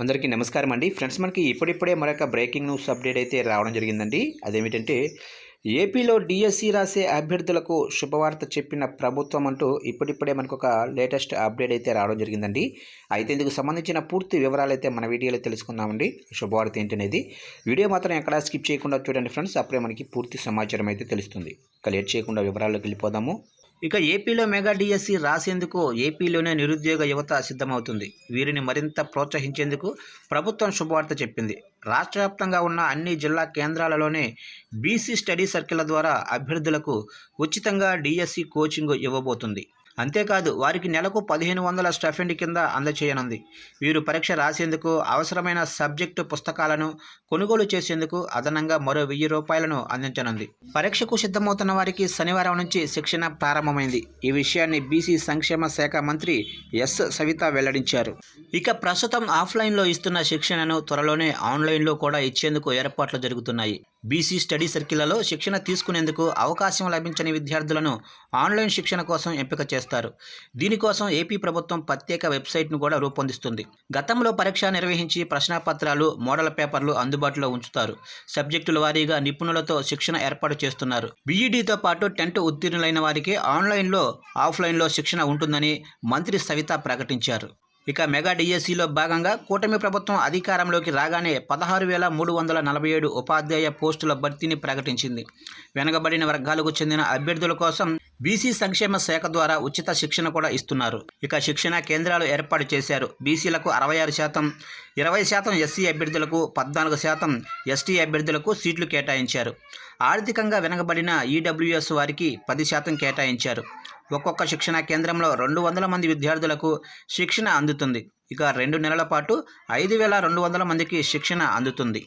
అందరికీ నమస్కారం అండి. ఫ్రెండ్స్ మనకి ఇప్పుడిప్పుడే మరొక బ్రేకింగ్ న్యూస్ అప్డేట్ అయితే రావడం జరిగిందండి. అదేమిటంటే ఏపీలో డిఎస్సి రాసే అభ్యర్థులకు శుభవార్త చెప్పిన ప్రభుత్వం అంటూ ఇప్పుడిప్పుడే మనకు ఒక లేటెస్ట్ అప్డేట్ అయితే రావడం జరిగిందండి. అయితే ఇందుకు సంబంధించిన పూర్తి వివరాలు అయితే మన వీడియోలో తెలుసుకుందామండి. శుభవార్త ఏంటనేది వీడియో మాత్రం ఎక్కడా స్కిప్ చేయకుండా చూడండి ఫ్రెండ్స్. అప్పుడే మనకి పూర్తి సమాచారం అయితే తెలుస్తుంది. ఇక లేట్ చేయకుండా వివరాల్లోకి వెళ్ళిపోదాము. ఇక ఏపీలో మెగా డిఎస్సి రాసేందుకు ఏపీలోనే నిరుద్యోగ యువత సిద్ధమవుతుంది. వీరిని మరింత ప్రోత్సహించేందుకు ప్రభుత్వం శుభవార్త చెప్పింది. రాష్ట్ర వ్యాప్తంగా ఉన్న అన్ని జిల్లా కేంద్రాలలోనే బీసీ స్టడీ సర్కిల్ల ద్వారా అభ్యర్థులకు ఉచితంగా డిఎస్సి కోచింగ్ ఇవ్వబోతుంది. అంతేకాదు వారికి నెలకు పదిహేను వందల స్టఫెండ్ కింద అందచేయనుంది. వీరు పరీక్ష రాసేందుకు అవసరమైన సబ్జెక్టు పుస్తకాలను కొనుగోలు చేసేందుకు అదనంగా మరో వెయ్యి రూపాయలను అందించనుంది. పరీక్షకు సిద్ధమవుతున్న వారికి శనివారం నుంచి శిక్షణ ప్రారంభమైంది. ఈ విషయాన్ని బీసీ సంక్షేమ శాఖ మంత్రి ఎస్. సవిత వెల్లడించారు. ఇక ప్రస్తుతం ఆఫ్లైన్లో ఇస్తున్న శిక్షణను త్వరలోనే ఆన్లైన్లో కూడా ఇచ్చేందుకు ఏర్పాట్లు జరుగుతున్నాయి. బీసీ స్టడీ సర్కిళ్ళలో శిక్షణ తీసుకునేందుకు అవకాశం లభించని విద్యార్థులను ఆన్లైన్ శిక్షణ కోసం ఎంపిక చేస్తారు. దీనికోసం ఏపీ ప్రభుత్వం ప్రత్యేక వెబ్సైట్ను కూడా రూపొందిస్తుంది. గతంలో పరీక్ష నిర్వహించి ప్రశ్నపత్రాలు మోడల్ పేపర్లు అందుబాటులో ఉంచుతారు. సబ్జెక్టుల వారీగా నిపుణులతో శిక్షణ ఏర్పాటు చేస్తున్నారు. బీఈడీతో పాటు టెన్త్ ఉత్తీర్ణులైన వారికి ఆన్లైన్లో ఆఫ్లైన్లో శిక్షణ ఉంటుందని మంత్రి సవిత ప్రకటించారు. ఇక మెగా డిఎస్సిలో భాగంగా కూటమి ప్రభుత్వం అధికారంలోకి రాగానే పదహారు వేల మూడు వందల నలభై ఏడు ఉపాధ్యాయ పోస్టుల భర్తీని ప్రకటించింది. వెనకబడిన వర్గాలకు చెందిన అభ్యర్థుల కోసం బీసీ సంక్షేమ శాఖ ద్వారా ఉచిత శిక్షణ కూడా ఇస్తున్నారు. ఇక శిక్షణ కేంద్రాలు ఏర్పాటు చేశారు. బీసీలకు అరవై ఆరు శాతం ఇరవై శాతం ఎస్సీ అభ్యర్థులకు పద్నాలుగు శాతం ఎస్టీ అభ్యర్థులకు సీట్లు కేటాయించారు. ఆర్థికంగా వెనకబడిన ఈడబ్ల్యూఎస్ వారికి పది శాతం కేటాయించారు. ఒక్కొక్క శిక్షణ కేంద్రంలో రెండు వందల మంది విద్యార్థులకు శిక్షణ అందుతుంది. ఇక రెండు నెలల పాటు ఐదు వేల రెండు వందల మందికి శిక్షణ అందుతుంది.